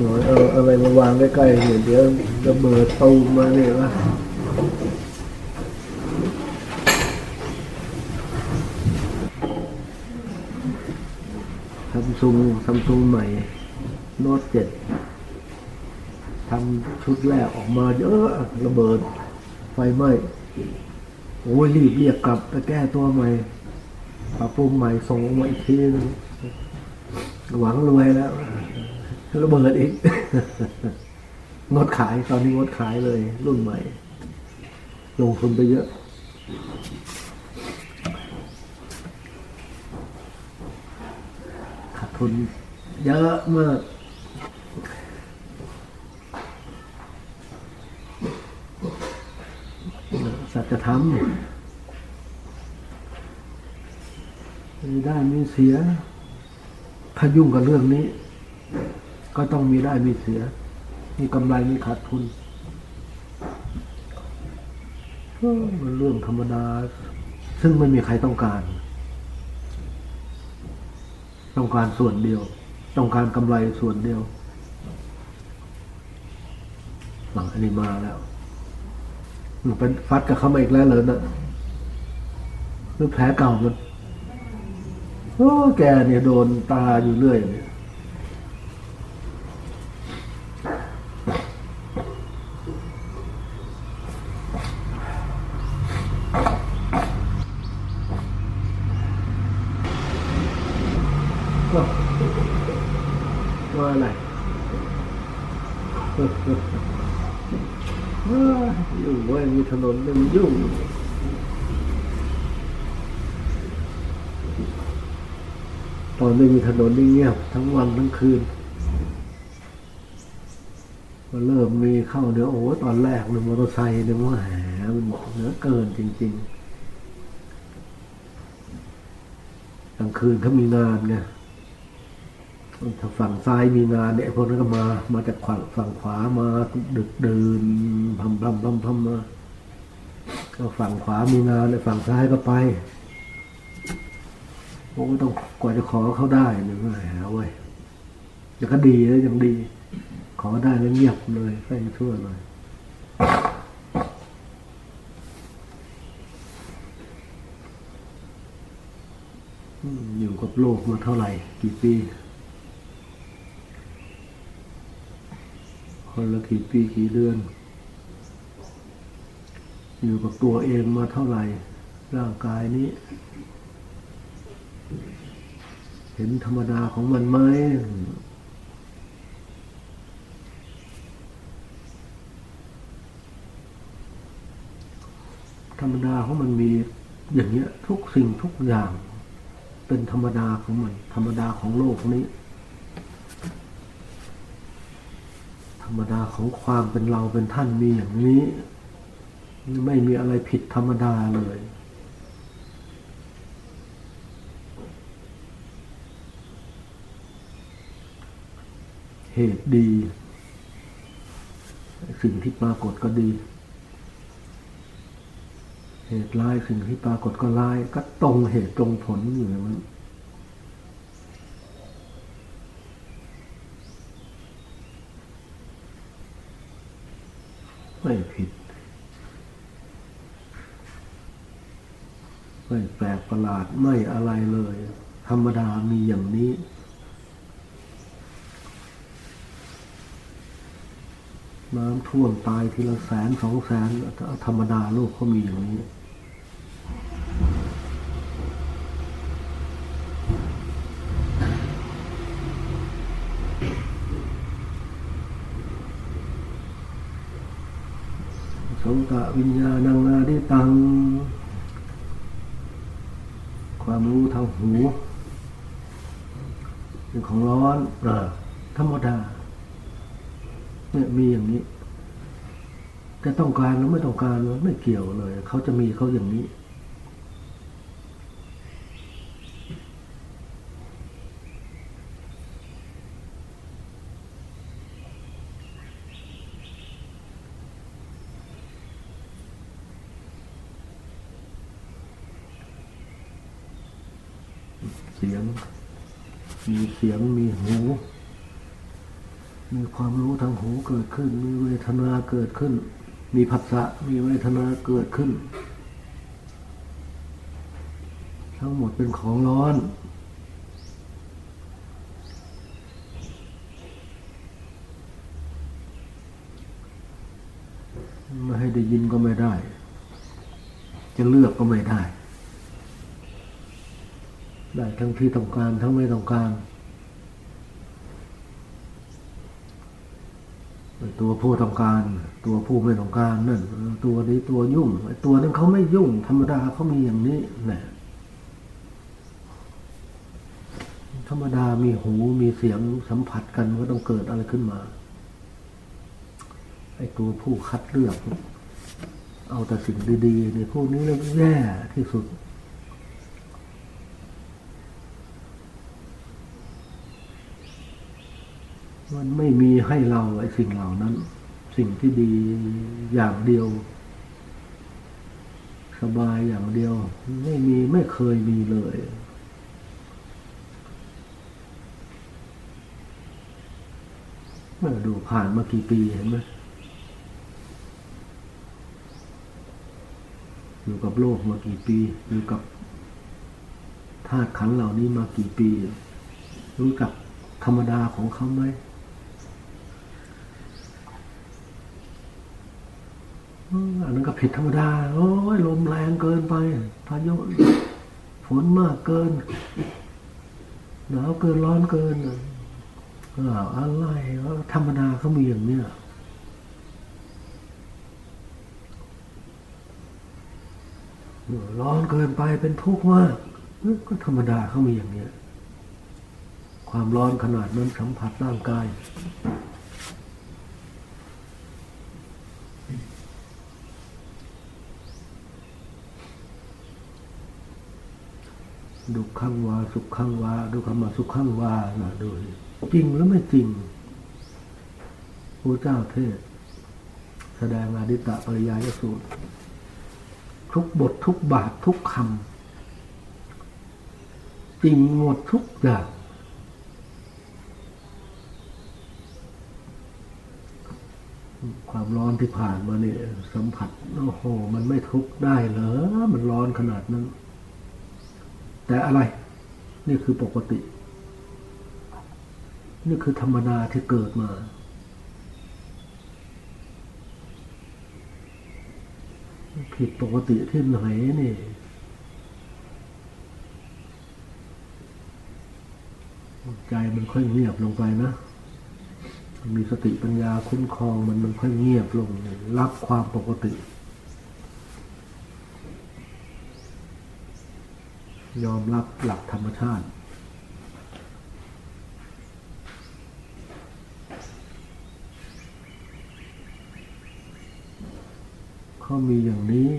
หน่อยเอาอะไรมาวางใกล้ๆเนี่ยเดี๋ยวระเบิดตูมมาเนี่ยวะซัมซุงซัมซุงใหม่โน้ตเจ็ดทำชุดแรกออกมาเยอะระเบิด ไฟไหม้โอ้ยรีบเรียกกลับไปแก้ตัวใหม่ปรับปรุงใหม่ส่งมาอีกทีนึงหวังรวยแล้ว ระเบิดอีก งดขายตอนนี้งดขายเลย รุ่นใหม่ ลงทุนไปเยอะ ขาดทุนเยอะมากสัจธรรมมีได้มีเสีย ถ้ายุ่งกับเรื่องนี้ ก็ต้องมีได้มีเสีย มีกำไรมีขาดทุนมันเรื่องธรรมดา ซึ่งไม่มีใครต้องการ ต้องการส่วนเดียว ต้องการกำไรส่วนเดียวหลังอันนี้มาแล้วมันเป็นฟัดกับเขามาอีกแล้วเลยนะหรือแผลเก่ามันโอ้แกเนี่ยโดนตาอยู่เรื่อยเนี่ยว่าว่าอะไร ว้ายยุ่งเว้ ยมีถนนเนี่ยมันยุ่งตอนไม่มีถนนนี่เงียบ ทั้งวันทั้งคืนมาเริ่มมีเข้าเดี๋ยวโอ้ตอนแรกเนี่ยมอเตอร์ไซค์เนี่ยว่าหมมันเหลือเกินจริงๆกลางคืนเขามีงานไงถ้าฝั่งซ้ายมีงานเนี่ยพวกนั้นก็มา มาจากฝั่งฝั่งขวามาดึกดื่นพัมพัมพัมพัมมา ก็ฝั่งขวามีงานไอ้ฝั่งซ้ายก็ไปโอ้ต้องกว่าจะขอเขาได้เนี่ยแหมเว้ยแต่ก็ดีแล้วยังดี ขอได้แล้วเงียบเลยใกล้ทั่วเลยอืมอยู่กับโลกมาเท่าไหร่ กี่ปี คนละกี่ปีกี่เดือน อยู่กับตัวเองมาเท่าไหร่ ร่างกายนี้ เห็นธรรมดาของมันไหมธรรมดาของมันมีอย่างเงี้ย ทุกสิ่งทุกอย่าง เป็นธรรมดาของมัน ธรรมดาของโลกนี้ ธรรมดาของความเป็นเราเป็นท่านมีอย่างนี้ ไม่มีอะไรผิดธรรมดาเลย เหตุดี สิ่งที่ปรากฏก็ดี เหตุร้ายสิ่งที่ปรากฏก็ร้าย ก็ตรงเหตุตรงผลอยู่อย่างนั้นไม่ผิด ไม่แปลกประหลาดไม่อะไรเลย ธรรมดามีอย่างนี้ น้ำท่วมตายทีละแสนสองแสน ธรรมดาโลกเขามีอย่างนี้สงกะวิญญาณังอาดิตัง ความรู้ทางหูเป็นของร้อนอ่าธรรมดาเนี่ยมีอย่างนี้จะต้องการหรือไม่ต้องการไม่เกี่ยวเลย เขาจะมีเขาอย่างนี้ เสียง มีเสียงมีหู มีความรู้ทางหูเกิดขึ้น มีเวทนาเกิดขึ้น มีผัสสะมีเวทนาเกิดขึ้น ทั้งหมดเป็นของร้อนไม่ให้ได้ยินก็ไม่ได้ จะเลือกก็ไม่ได้ ได้ทั้งที่ต้องการทั้งไม่ต้องการ ตัวผู้ต้องการ ตัวผู้ไม่ต้องการนั่นตัวนี้ตัวยุ่งไอตัวนั้นเขาไม่ยุ่ง ธรรมดาเขามีอย่างนี้นะธรรมดามีหูมีเสียงสัมผัสกันก็ต้องเกิดอะไรขึ้นมาไอ้ตัวผู้คัดเลือก เอาแต่สิ่งดีๆเนี่ยพวกนี้เรียกแย่ที่สุด มันไม่มีให้เราไอ้สิ่งเหล่านั้น สิ่งที่ดีอย่างเดียว สบายอย่างเดียว ไม่มีไม่เคยมีเลยเมื่อดูผ่านมากี่ปีเห็นไหมอยู่กับโลกมากี่ปี อยู่กับธาตุขันเหล่านี้มากี่ปี รู้จักธรรมดาของเขาไหม อันนั้นก็ผิดธรรมดา โอ้ยลมแรงเกินไป พายุฝนมากเกิน หนาวเกินร้อนเกินอ้าอะไรวะธรรมดาเขามีอย่างเนี้ยร้อนเกินไปเป็นทุกข์มากเอ้ยก็ธรรมดาเขามีอย่างเนี้ย ความร้อนขนาดนั้นสัมผัสร่างกาย ดุขังวาสุขขังวาดูคำว่าสุขขังวานะดูจริงหรือไม่จริงพระเจ้าเทศ แสดงอดิตะปริยายสูตร ทุกบททุกบาททุกคำจริงหมดทุกอย่างความร้อนที่ผ่านมาเนี่ยสัมผัสโอ้โห มันไม่ทุกข์ได้เหรอ มันร้อนขนาดนั้น แต่อะไรนี่คือปกติ นี่คือธรรมดาที่เกิดมา ผิดปกติที่ไหนนี่ใจมันค่อยเงียบลงไปนะ มีสติปัญญาคุ้มครองมันมันค่อยเงียบลง รับความปกติ ยอมรับหลักธรรมชาติ เขามีอย่างนี้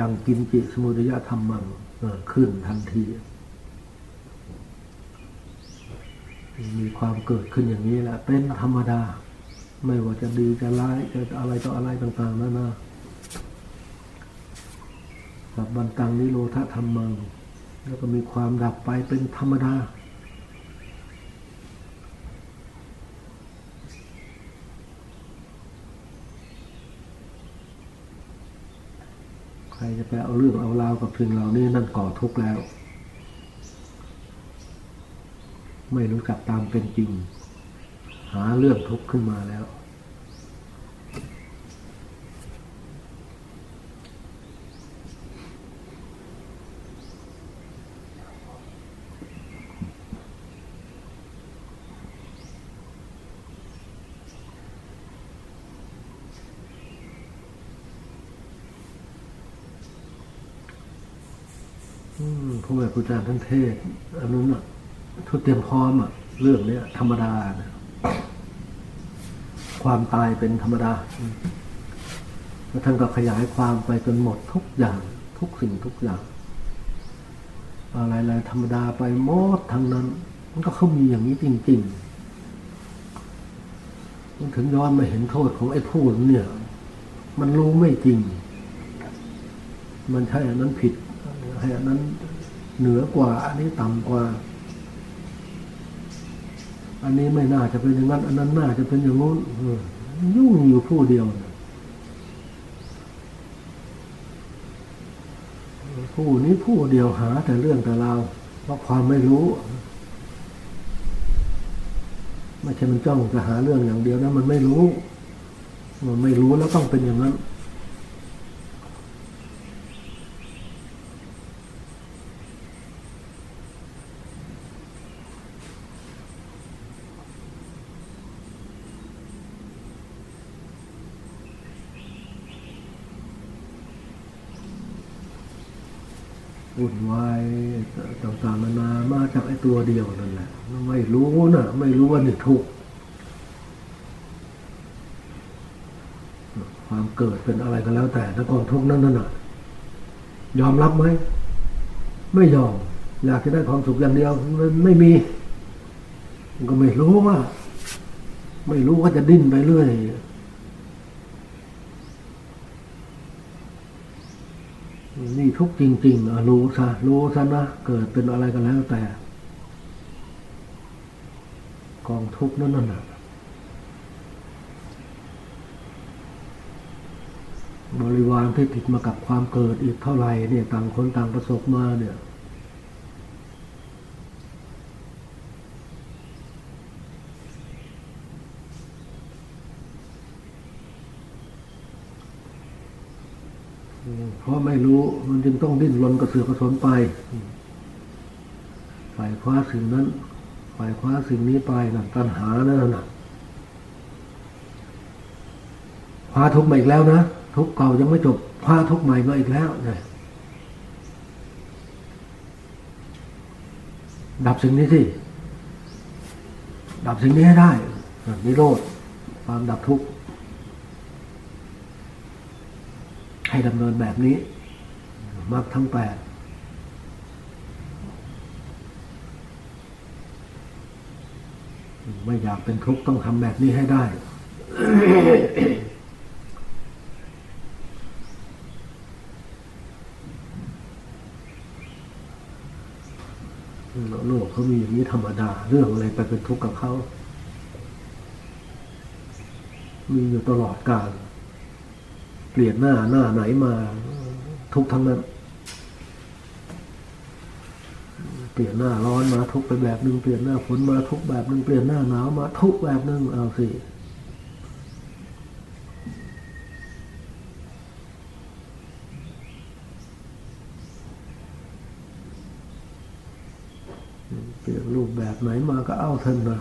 ยังกินจิสมุทยธรรมมังเกิดขึ้นทันที มีความเกิดขึ้นอย่างนี้แหละเป็นธรรมดา ไม่ว่าจะดีจะร้ายจะอะไรต่ออะไรต่างๆนั่นนะ สับบันตังนิโรธธรรมัง แล้วก็มีความดับไปเป็นธรรมดา ใครจะไปเอาเรื่องเอาราวกับสิ่งเหล่านี้นั่นก่อทุกข์แล้ว ไม่รู้จักตามเป็นจริง หาเรื่องทุกข์ขึ้นมาแล้ว ผู้แม่ครูอาจารย์ท่านเทศอันนั้นอะทุกเตรียมพร้อมอะ เรื่องเนี้ย ธรรมดานะความตายเป็นธรรมดาแล้วท่านก็ขยายความไปจนหมดทุกอย่าง ทุกสิ่งทุกอย่าง อะไรๆธรรมดาไปหมดทั้งนั้น มันก็เขามีอย่างนี้จริงๆมันถึงย้อนมาเห็นโทษของไอ้พูดเนี่ย มันรู้ไม่จริง มันใช่อันนั้นผิด ให้อันนั้นเหนือกว่า อันนี้ต่ำกว่า อันนี้ไม่น่าจะเป็นอย่างนั้น อันนั้นน่าจะเป็นอย่างงู้นยุ่งอยู่ผู้เดียวผู้นี้ผู้เดียวหา แต่เรื่องแต่ราวเพราะความไม่รู้ไม่ใช่มันจ้องจะหาเรื่องอย่างเดียวนะมันไม่รู้ มันไม่รู้แล้วต้องเป็นอย่างนั้น วุ่นวายต่างๆนานามาจากไอ้ตัวเดียวนั่นแหละไม่รู้นะไม่รู้ว่านี่ทุกข์ความเกิดเป็นอะไรก็แล้วแต่ถ้ากองทุกข์นั้นน่ะยอมรับไหมไม่ยอม อยากจะได้ความสุขอย่างเดียวมันไม่มีมันก็ไม่รู้ว่า ไม่รู้ว่าจะดิ้นไปเรื่อย นี่ทุกจริงๆรู้ซะรู้ซะนะเกิดเป็นอะไรก็แล้วแต่ กองทุกนั่นน่ะบริวารที่ติดมากับความเกิดอีกเท่าไหร่เนี่ยต่างคนต่างประสบมาเนี่ย อืม เพราะไม่รู้มันจึงต้องดิ้นรนกระเสือกกระสนไปฝ่ายคว้าสิ่งนั้นฝ่ายคว้าสิ่งนี้ไปนั่นตัณหานั่นน่ะคว้าทุกข์มาอีกแล้วนะทุกข์เก่ายังไม่จบคว้าทุกข์ใหม่มาอีกแล้วนี่ยดับสิ่งนี้สิดับสิ่งนี้ให้ได้นิโรธความดับทุกข์ ให้ดำเนินแบบนี้มรรคทั้งแปดไม่อยากเป็นทุกข์ต้องทำแบบนี้ให้ได้ โลกเขามีอย่างนี้ธรรมดา เรื่องอะไรไปเป็นทุกข์กับเขา มีอยู่ตลอดกาล เปลี่ยนหน้าหน้าไหนมา ทุกทั้งนั้น เปลี่ยนหน้าร้อนมาทุกไปแบบหนึ่งเปลี่ยนหน้าฝนมาทุกแบบหนึ่งเปลี่ยนหน้าหนาวมาทุกแบบหนึ่งเอาสิเปลี่ยนรูปแบบไหนมาก็เอาเท่านนะ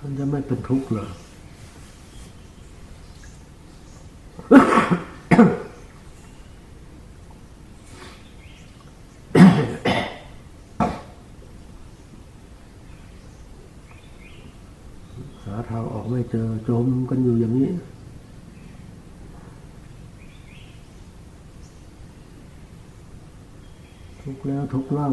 มันจะไม่เป็นทุกข์หรอ หา ทางออกไม่เจอจมกันอยู่อย่างนี้ทุกข์แล้วทุกข์เล่า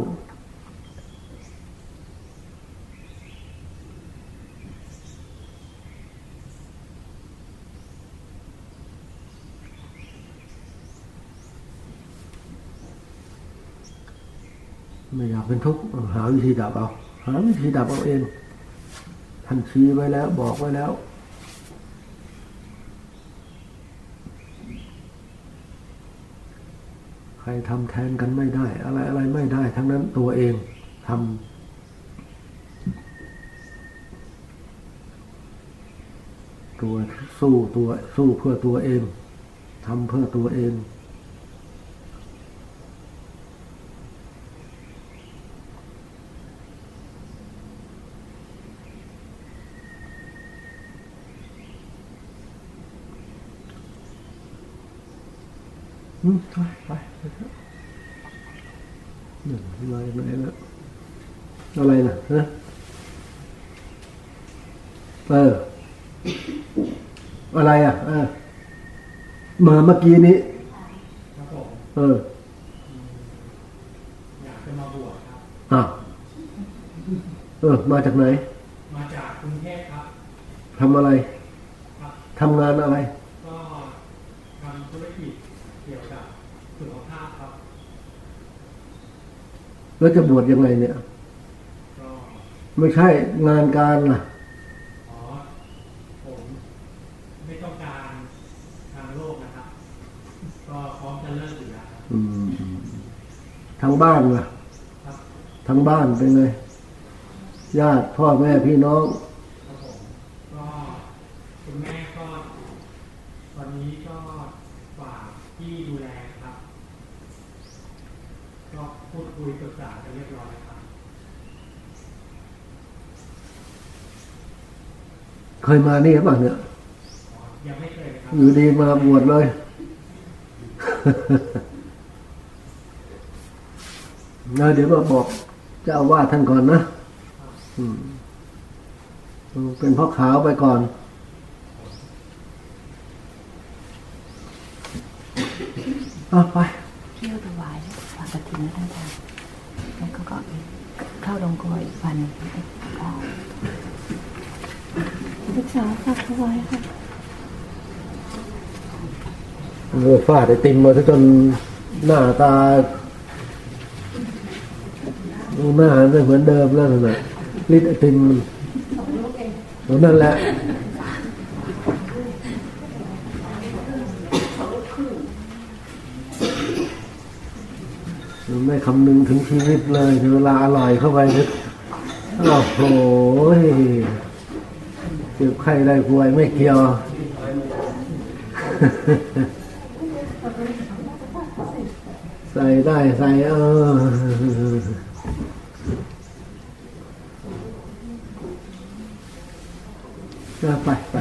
ไม่อยากเป็นทุกข์หาวิธีดับเอา หาวิธีดับเอาเองท่านชี้ไว้แล้วบอกไว้แล้ว ใคร ทำแทนกันไม่ได้ อะไรอะไรไม่ได้ ทั้งนั้นตัวเองทำตัวสู้ตัวสู้เพื่อตัวเองทำเพื่อตัวเอง ไปไปไปเถอะหนึ่งอะไรไหนนะอะไรนะฮะเออ อะไรอะ เออมาเมื่อกี้นี้ครับผมเอออยากจะมาบวชครับอะเออ มาจากไหน มาจากกรุงเทพครับทำอะไรครับทำงานอะไร แล้วจะบวชยังไงเนี่ย ไม่ใช่งานการล่ะทางบ้านล่ะทางบ้านเป็นไงญาติพ่อแม่พี่น้อง เรียบร้อยครับ เคยมานี่หรือเปล่ะเนี่ยอ๋อยังไม่เคยเลยครับ อยู่ดีมาบวชเลยนะเดี๋ยวมาบอกเจ้าอาวาสท่านก่อนนะอืมเป็นพ่อขาวไปก่อนเอาไปเที่ยวถวายฝากกระถิ่นท่านอาจารย์ แล้วก็ก็เข้าลงคอยอีกวันหนึ่งก็ศึกษาฝากถวายค่ะเออฟาดไอติมมาซะจนหน้าตาหน้าไม่เหมือนเดิมแล้วนะลิดไอติมมันนั่นแหละ ไม่คำนึงถึงชีวิตเลยเวลาอร่อยเข้าไปนึกโอ้โหเจ็บไข้ได้ป่วยไม่เกี่ยวใส่ได้ใส่เออไปไป